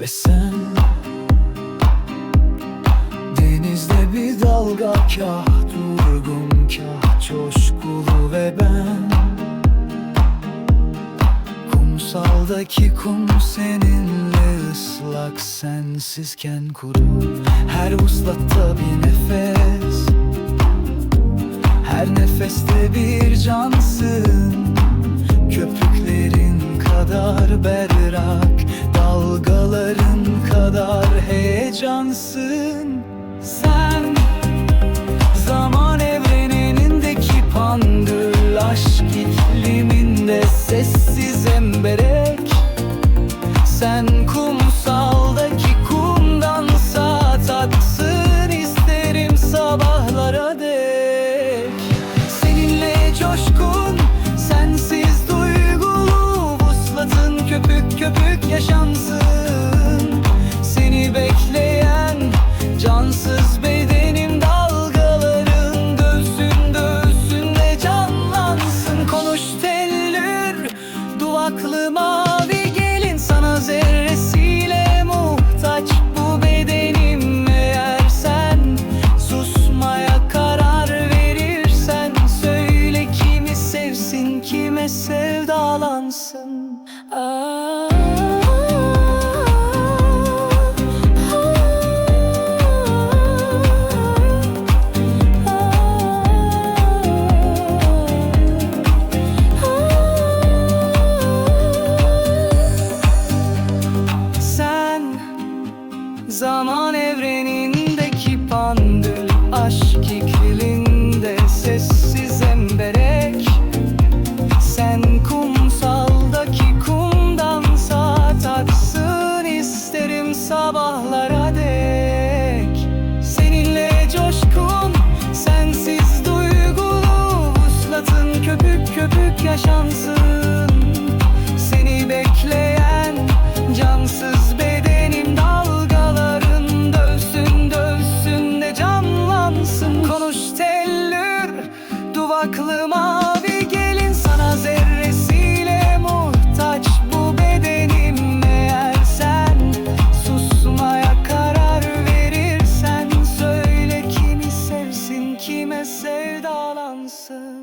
Ve sen Denizde bir dalga kah durgun kah coşkulu ve ben Kumsaldaki kum seninle ıslak sensizken kuru. Her uslatta bir nefes Her nefeste bir cansın. Köpüklerin kadar berrak heyecansın Sen. Zaman evrenindeki pandül Aşk ikliminde sessiz emberek Sen kumsaldaki duvaklı mavi gelin Sana zerresiyle muhtaç. Bu bedenim Eğer sen susmaya karar verirsen Söyle kimi sevsin, kime sevdalansın Zaman evrenindeki pandül Aşk ikliminde sessiz emberek. Sen kumsaldaki kumdan saat aksın isterim sabahlara dek. Seninle coşkun, sensiz duygulu Vuslatın köpük köpük yaşansın sevdalansın.